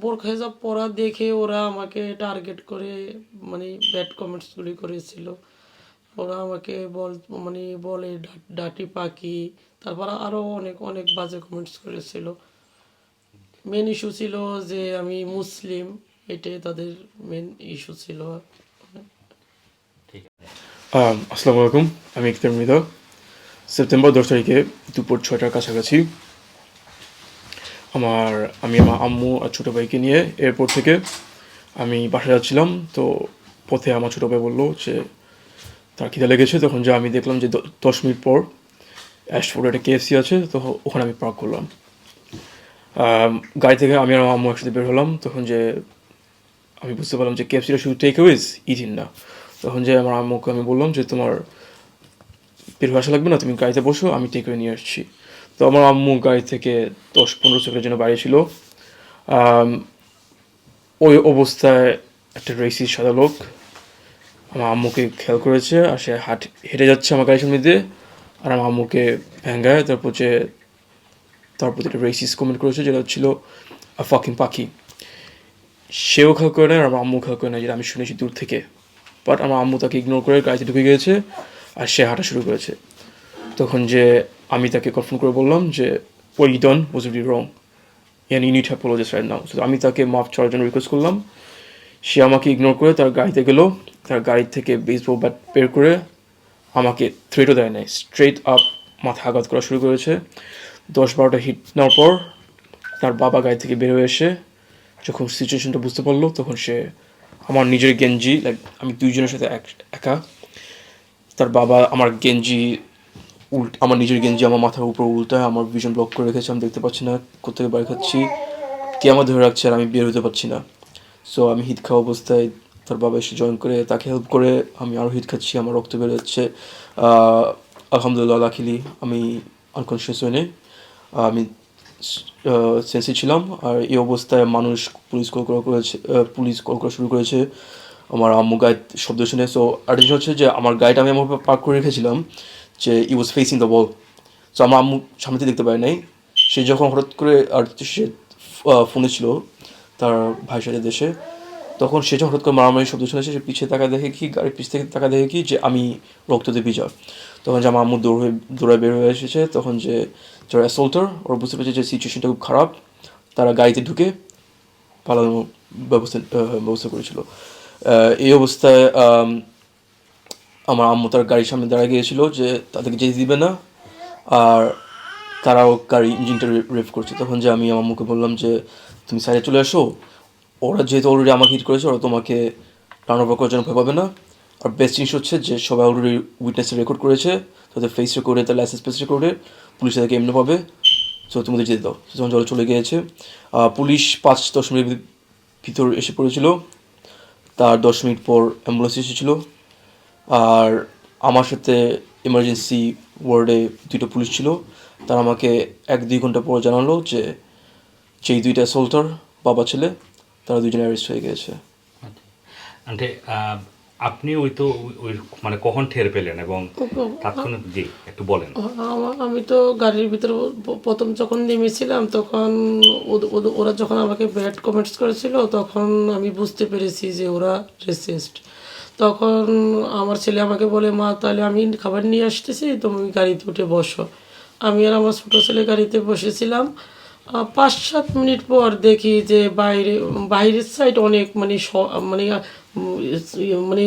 বোরখা হিজাব পরা দেখে ওরা আমাকে টার্গেট করে মানে ব্যাড কমেন্টসগুলি করেছিল। ওরা আমাকে বল মানে বলে ডা- ডাটি পাখি। তারপর আরও অনেক অনেক বাজে কমেন্টস করেছিল। মেন ইস্যু ছিল যে আমি মুসলিম এটাই তাদের মেন ইস্যু ছিল। ঠিক আছে। আম, আসসালামু আলাইকুম আমি ইকতার মৃধা। সেপ্টেম্বর দশ তারিখে দুপুর ছয়টার কাছাকাছি আমার আমি আমার আম্মু আর ছোটো ভাইকে নিয়ে এয়ারপোর্ট থেকে আমি বাসায় যাচ্ছিলাম। তো পথে আমার ছোটো ভাই বলল যে, তার খিদে লেগেছে। তখন যে আমি দেখলাম যে দশ মিনিট পর অ্যাশফোর্ডে একটা কেএফসি আছে, তো ওখানে আমি পার্ক করলাম। গাড়ি থেকে আমি আর আমার আম্মু একসাথে বের হলাম। তখন যে আমি বুঝতে পারলাম যে কেএফসিটা শুধু টেক অ্যাওয়েজ ইটিন না। তখন যে আমার আম্মুকে আমি বললাম যে, তোমার বের হয়ে আসা লাগবে না, তুমি গাড়িতে বসো, আমি টেক করে নিয়ে আসছি। তো আমার আম্মু গাড়ি থেকে দশ পনেরো সেকেন্ডের জন্য বাইরে ছিল। ওই অবস্থায় একটা রেসি সাদা লোক আমার আম্মুকে খেয়াল করেছে আর সে হাট, হেঁটে যাচ্ছে আমার গাড়ির সামনে দিয়ে আর আমার আম্মুকে ভেঙ্গায়, তারপর যে, তারপর একটা রেসিস কমেন্ট করেছে যেটা ছিল ফাকিং পাখি। সেও খেয়াল করে না আর আমার আম্মু খেয়াল করে না যেটা আমি শুনেছি দূর থেকে। বাট আমার আম্মু তাকে ইগনোর করে গাড়িতে ঢুকে গিয়েছে আর সে হাঁটা শুরু করেছে। তখন যে আমি তাকে কনফার্ম করে বললাম যে ওই ডন ওয়াজ রি রং ইয়ান ইউনিট অ্যাপোলজিস রাইট নাও তো আমি তাকে মাফ চাওয়ার জন্য রিকোয়েস্ট করলাম। সে আমাকে ইগনোর করে তার গাড়িতে গেল। তার গাড়ি থেকে বেসবল ব্যাট বের করে আমাকে থ্রেটও দেয় নাই। স্ট্রেট আপ মাথা আঘাত করা শুরু করেছে। দশ বারোটা হিট নেওয়ার পর তার বাবা গাড়ি থেকে বের হয়ে এসে যখন সিচুয়েশনটা বুঝতে পারল, তখন সে আমার নিজের গেঞ্জি লাইক আমি দুইজনের সাথে একা তার বাবা আমার গেঞ্জি উল্ট আমার নিজের গেঞ্জি আমার মাথার উপর উল্টায়, আমার ভিশন ব্লক করে রেখেছে, আমি দেখতে পাচ্ছি না কোথেকে বাড়ি খাচ্ছি কে আমার ধরে রাখছে আর আমি বের হতে পারছি না। সো আমি হিট খাওয়া অবস্থায় তার বাবা এসে জয়েন করে, তাকে হেল্প করে আমি আরও হিট খাচ্ছি, আমার রক্ত বের হচ্ছে। আলহামদুলিল্লাহ লাকিলি আমি আনকনসিয়াস হয়ে আমি সেন্সি ছিলাম, আর এই অবস্থায় মানুষ পুলিশ কল করা করেছে পুলিশ কল করা শুরু করেছে। আমার আম্মু গায়ে শব্দ শুনে সো আর হচ্ছে যে আমার গাড়িটা আমি আমার পার্ক করে রেখেছিলাম। যে he was facing the wall so আমার আম্মু সামনে দেখতে পায় নাই। সে যখন হঠাৎ করে আর সে ফোনে ছিল তার ভাই সাথে দেশে, তখন সে যখন হঠাৎ করে মারামারি শব্দ শুনেছে সে পিছিয়ে তাকা দেখে কি গাড়ির পিছ থেকে তাকা দেখে কি যে আমি রক্ত রক্ততে ভিজা। তখন যে আমার আম্মু দৌড় হয়ে, দৌড়ায় বের হয়ে এসেছে, তখন যে যারা অ্যাসল্টার ওরা বুঝতে পেরেছে যে সিচুয়েশনটা খুব খারাপ। তারা গাড়িতে ঢুকে পালানোর ব্যবস্থা ব্যবস্থা করেছিল। এই অবস্থায় আমার আম্মু তার গাড়ির সামনে দাঁড়া গিয়েছিল যে তাদেরকে যেতে দিবে না। আর তারাও গাড়ি ইঞ্জিনটা রেভ করছে। তখন যে আমি আমার মুখে বললাম যে, তুমি সাইডে চলে আসো। ওরা যেহেতু অলরেডি আমাকে হিট করেছে, ওরা তোমাকে রান ওভার করার জন্য ভয় পাবে না। আর বেস্ট জিনিস হচ্ছে যে, সবাই অলরেডি উইটনেসে রেকর্ড করেছে। তাদের ফেস রেকর্ডে তার লাইসেন্স ফেস রেকর্ডে পুলিশ তাদেরকে এমনি পাবে। সো তোমাদের যেতে দাও। তখন জলে চলে গিয়েছে। পুলিশ পাঁচ দশ মিনিট ভিতর এসে পড়েছিল। তার দশ মিনিট পর অ্যাম্বুলেন্স এসেছিল। আর আমার সাথে এমার্জেন্সি ওয়ার্ডে দুটো পুলিশ ছিল। তারা আমাকে এক দুই ঘণ্টা পর জানালো যে যেই দুইটা সোল্টার বাবা ছেলে তারা দুজনে অ্যারেস্ট হয়ে গিয়েছে আন্টি আহ, আপনি ওই তো ওই- ওই মানে কখন টের পেলেন এবং তাৎক্ষণিক জি একটু বলেন। আমার আমি তো গাড়ির ভিতরে প্রথম যখন নেমেছিলাম তখন ওদ- ওদ- ওরা যখন আমাকে ব্যাড কমেন্টস করেছিল তখন আমি বুঝতে পেরেছি যে ওরা রেসিস্ট তখন আমার ছেলে আমাকে বলে, মা, তাহলে আমি খাবার নিয়ে আসতেছি, তুমি গাড়িতে উঠে বসো। আমি আর আমার ছোটো ছেলে গাড়িতে বসেছিলাম। পাঁচ সাত মিনিট পর দেখি যে বাইরে, বাইরের সাইড অনেক মানে মানে মানে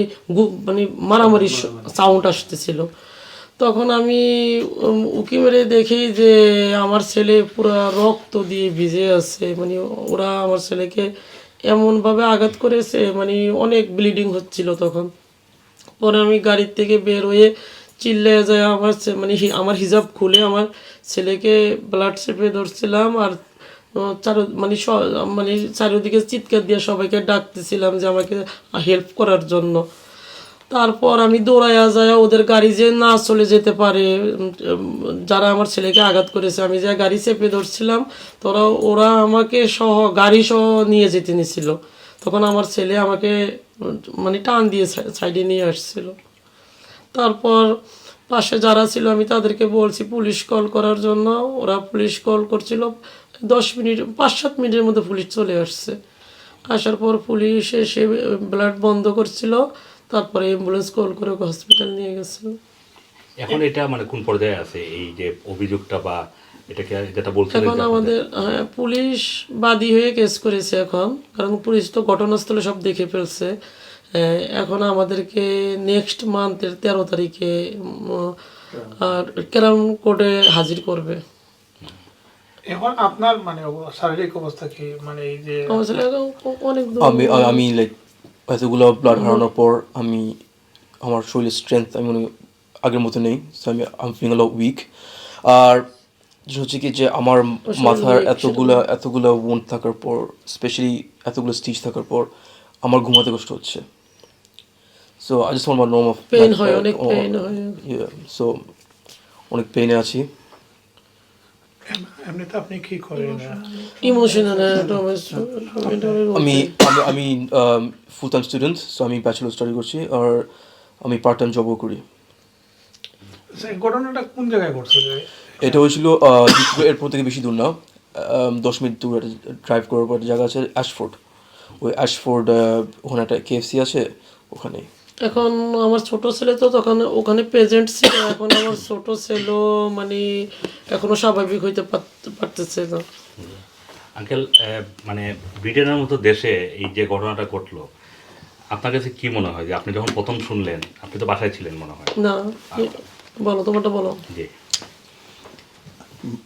মানে মারামারি সাউন্ড আসতেছিল। তখন আমি উকি মেরে দেখি যে আমার ছেলে পুরো রক্ত দিয়ে ভিজে আছে। মানে ওরা আমার ছেলেকে এমনভাবে আঘাত করেছে মানে অনেক ব্লিডিং হচ্ছিল তখন। পরে আমি গাড়ির থেকে বের হয়ে চিল্লে যায় আমার মানে আমার হিজাব খুলে আমার ছেলেকে ব্লাড চেপে ধরছিলাম আর চার মানে মানে চারিদিকে চিৎকার দিয়ে সবাইকে ডাকতেছিলাম যে আমাকে হেল্প করার জন্য। তারপর আমি দৌড়াইয়া যায় ওদের গাড়ি যে না চলে যেতে পারে যারা আমার ছেলেকে আঘাত করেছে, আমি যে গাড়ি চেপে ধরছিলাম, তোরা, ওরা আমাকে সহ, গাড়ি সহ নিয়ে যেতে নিছিল। তখন আমার ছেলে আমাকে মানে টান দিয়ে সাইডে নিয়ে আসছিল। তারপর পাশে যারা ছিল, আমি তাদেরকে বলছি, পুলিশ কল করার জন্য। ওরা পুলিশ কল করছিল, দশ মিনিট, পাঁচ সাত মিনিটের মধ্যে পুলিশ চলে আসছে। আসার পর পুলিশ এসে ব্লাড বন্ধ করছিল। তারপরে অ্যাম্বুলেন্স কল করে ওকে হসপিটাল নিয়ে গেছিল এখন এটা মানে কোন পর্যায়ে আছে? এই যে অভিযোগটা বা এটাকে যেটা বলছিলেন এখন আমাদের হ্যাঁ, পুলিশ বাদী হয়ে কেস করেছে এখন কারণ পুলিশ তো ঘটনাস্থলে সব দেখে ফেলছে। এখন আমাদেরকে নেক্সট মান্থের তেরো তারিখে আর ক্যারাম কোর্টে হাজির করবে। এখন আপনার মানে শারীরিক অবস্থা কি? মানে এই যে আমি আমি লাইক এতগুলো ব্লাড হারানোর পর আমি আমার শরীরের স্ট্রেংথ আমি মনে আগের মতো নেই সো আমি আম ফিলিং আ উইক আর হচ্ছে কি যে আমার মাথার এতগুলা এতগুলো ওন্ড থাকার পর স্পেশালি এতগুলো স্টিচ থাকার পর আমার ঘুমাতে কষ্ট হচ্ছে। So I just want no of pain হয় অনেক পেন হয়। সো অনেক পেনে আছি। এমনিতে আপনি কি করেন ইমোশনাল আমি আমি আমি ফুল টাইম স্টুডেন্ট সো আমি ব্যাচেলর স্টাডি করছি আর আমি পার্ট টাইম জবও করি। ঘটনাটা কোন জায়গায় ঘটছে এটা হয়েছিল এয়ারপোর্ট থেকে বেশি দূর না দশ মিনিট দূর একটা ড্রাইভ করার পর একটা জায়গা আছে অ্যাশফোর্ড ওই অ্যাশফোর্ড ওখানে একটা কেএফসি আছে ওখানে। এখন আমার ছোট ছেলে তো তখন ওখানে প্রেজেন্ট ছিল এখন আমার ছোট ছেলেও মানে এখনও স্বাভাবিক হইতে পারতে- পারতেছে না। আঙ্কেল মানে ব্রিটেনের মতো দেশে এই যে ঘটনাটা ঘটলো আপনার কাছে কি মনে হয়? যে আপনি যখন প্রথম শুনলেন আপনি তো বাসায় ছিলেন মনে হয়। না বলো তোমারটা বলো। জি।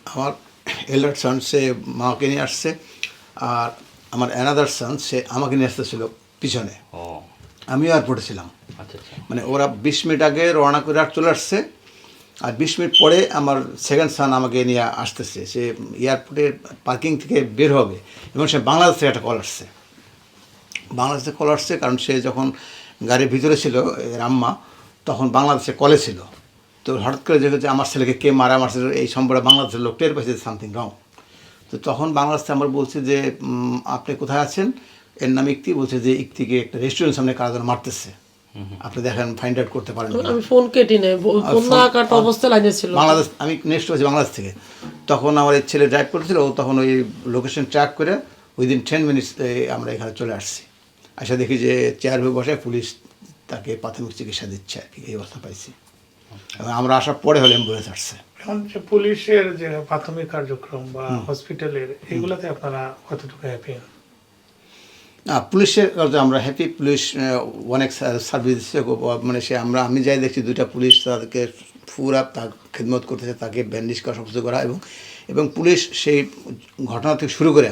আমার এল্ডার সন সে মাকে নিয়ে আসছে আর আমার অ্যানাদার সন সে আমাকে নিয়ে আসতেছিল পিছনে। ও। আমিও এয়ারপোর্টে ছিলাম। আচ্ছা আচ্ছা। মানে ওরা বিশ মিনিট আগে রওনা করে আর চলে আসছে। আর বিশ মিনিট পরে আমার সেকেন্ড সান আমাকে নিয়ে আসতেছে। সে এয়ারপোর্টের পার্কিং থেকে বের হবে এবং সে বাংলাদেশ থেকে একটা কল আসছে। বাংলাদেশে কল আসছে কারণ সে যখন গাড়ির ভিতরে ছিল রাম্মা তখন বাংলাদেশে কলে ছিল। তো হঠাৎ করে দেখেছে আমার ছেলেকে কে মারা মারছে এই সম্পর্কে বাংলাদেশের লোক টের পাইছে সামথিং রং তো তখন বাংলাদেশে আমার বলছে যে আপনি কোথায় আছেন? এর নাম ইকতি বলছে যে ইকতিকে একটা রেস্টুরেন্ট সামনে কারা যেন মারতেছে আপনি দেখেন ফাইন্ড আউট করতে পারেন আমি ফোন কেটি নেই ফোন না কাটা অবস্থায় লাইনে ছিল। বাংলাদেশ আমি নেক্সট হয়েছি বাংলাদেশ থেকে। তখন আমার এই ছেলে ড্রাইভ করছিল ও তখন ওই লোকেশন ট্র্যাক করে উইদিন টেন মিনিটস আমরা এখানে চলে আসছি। আসা দেখি যে চেয়ার হয়ে বসে পুলিশ তাকে প্রাথমিক চিকিৎসা দিচ্ছে আর কি এই অবস্থা পাইছি। এবং আমরা আসার পরে হলে অ্যাম্বুলেন্স আসছে। এখন যে পুলিশের যে প্রাথমিক কার্যক্রম বা হসপিটালের এগুলাতে আপনারা কতটুকু হ্যাপি পুলিশের কাছে আমরা হ্যাপি পুলিশ অনেক সার্ভিস মানে সে আমরা, আমি যাই দেখছি দুইটা পুলিশ, তাদেরকে পুরা তার খেদমত করতেছে, তাকে ব্যান্ডেজ করা সমস্ত করা এবং এবং পুলিশ সেই ঘটনা থেকে শুরু করে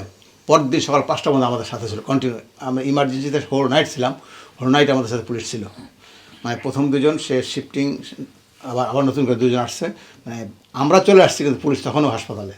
পরদিন সকাল পাঁচটার মধ্যে আমাদের সাথে ছিল কন্টিনিউ আমরা ইমার্জেন্সিতে হোল নাইট ছিলাম হোল নাইট আমাদের সাথে পুলিশ ছিল। মানে প্রথম দুজন, সে শিফটিং আবার আবার নতুন করে দুজন আসছে মানে আমরা চলে আসছি কিন্তু পুলিশ তখনও হাসপাতালে।